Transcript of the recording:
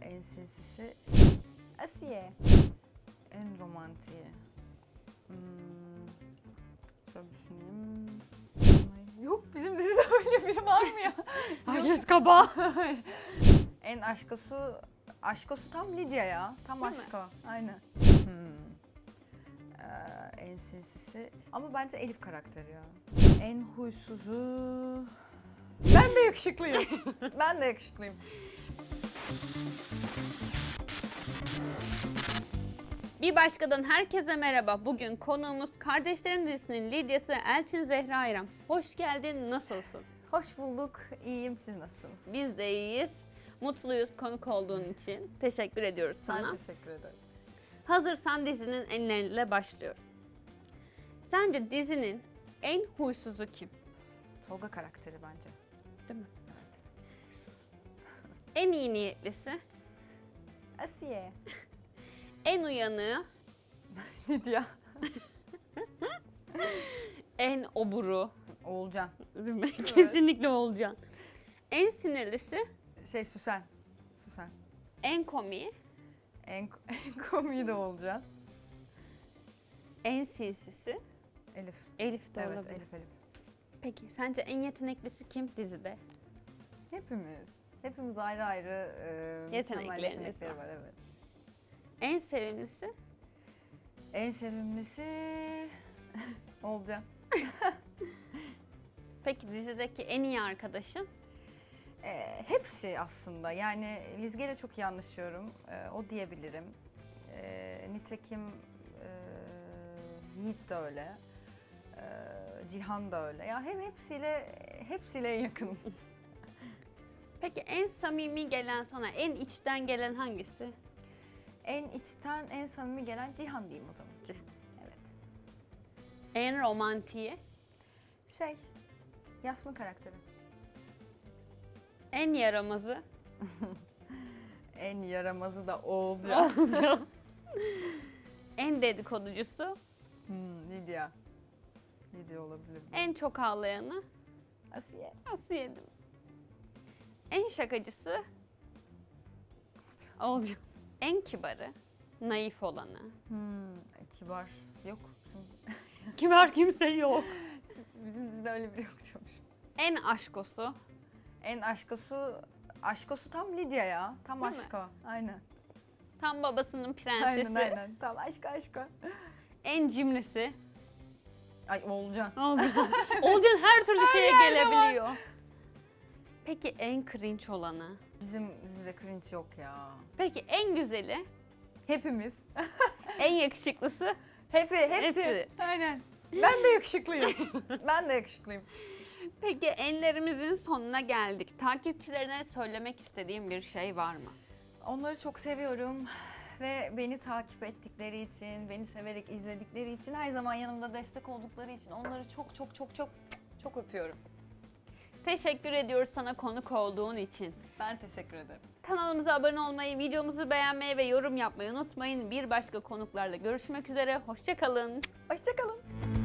en sinsisi Asiye. En romantiği. Hmm, şöyle düşüneyim. Yok bizim dizide öyle biri var mı ya? Herkes kaba. en aşkosu, aşkosu tam Lidya ya. Tam Değil mi? aşko. Aynen. Hmm. Ee, en sinsisi. Ama bence Elif karakteri ya. En huysuzu. Ben de yakışıklıyım. ben de yakışıklıyım. Bir başkadan herkese merhaba. Bugün konuğumuz Kardeşlerim dizisinin Lidyası Elçin Zehra İrem. Hoş geldin, nasılsın? Hoş bulduk. İyiyim. Siz nasılsınız? Biz de iyiyiz. Mutluyuz konuk olduğun için. Teşekkür ediyoruz sana. Ben teşekkür ederim. Hazırsan dizinin enleriyle başlıyorum. Sence dizinin en huysuzu kim? Tolga karakteri bence. Değil mi? En iyi niyetlisi, Asiye. en uyanığı, Lidya. en oburu. Oğulcan. Değil mi? Kesinlikle Olcan. En sinirlisi, Şey Süsen. Süsen. en komiği, En, en komiği de Oğulcan. en sinsisi, Elif. Elif de Evet olabilir. Elif Elif. Peki sence en yeteneklisi kim dizide? Hepimiz. Hepimiz ayrı ayrı e, mükemmel Yetenekleriniz yetenekleri var. var. Evet. En sevimlisi? En sevimlisi Olcan. Peki dizideki en iyi arkadaşın? E, hepsi aslında yani Lizge ile çok iyi anlaşıyorum. E, o diyebilirim. E, nitekim e, Yiğit de öyle. E, Cihan da öyle. Ya hem hepsiyle hepsiyle yakınım. Peki en samimi gelen sana, en içten gelen hangisi? en içten, en samimi gelen Cihan diyeyim o zaman. Cihan. Evet. En romantiği? Şey, Yasmin karakteri. En yaramazı? En yaramazı da o olacak. en dedikoducusu? hmm, Lidya. Lidya olabilir. En çok ağlayanı? Asiye. Nasıl yedim? En şakacısı? Olacak. En kibarı? Naif olanı? Hmm, kibar. Yok. Bizim, Kibar kimse yok. bizim dizide öyle biri yok diyormuş. En aşkosu? En aşkosu, aşkosu tam Lidya ya. Tam Değil mi? aşko. Aynen. Tam babasının prensesi. Aynen aynen. Tam aşko aşko. En cimrisi? Ay Oğulcan. Olcan. Olcan her türlü şeye gelebiliyor. Peki en cringe olanı? Bizim dizide cringe yok ya. Peki en güzeli? Hepimiz. En yakışıklısı? Hepi, hepsi. Hepsi. Aynen. Ben de yakışıklıyım. ben de yakışıklıyım. Peki enlerimizin sonuna geldik. Takipçilerine söylemek istediğim bir şey var mı? Onları çok seviyorum ve beni takip ettikleri için, beni severek izledikleri için, her zaman yanımda destek oldukları için onları çok çok çok çok çok öpüyorum. Teşekkür ediyoruz sana konuk olduğun için. Ben teşekkür ederim. Kanalımıza abone olmayı, videomuzu beğenmeyi ve yorum yapmayı unutmayın. Bir başka konuklarla görüşmek üzere. Hoşçakalın. Hoşçakalın.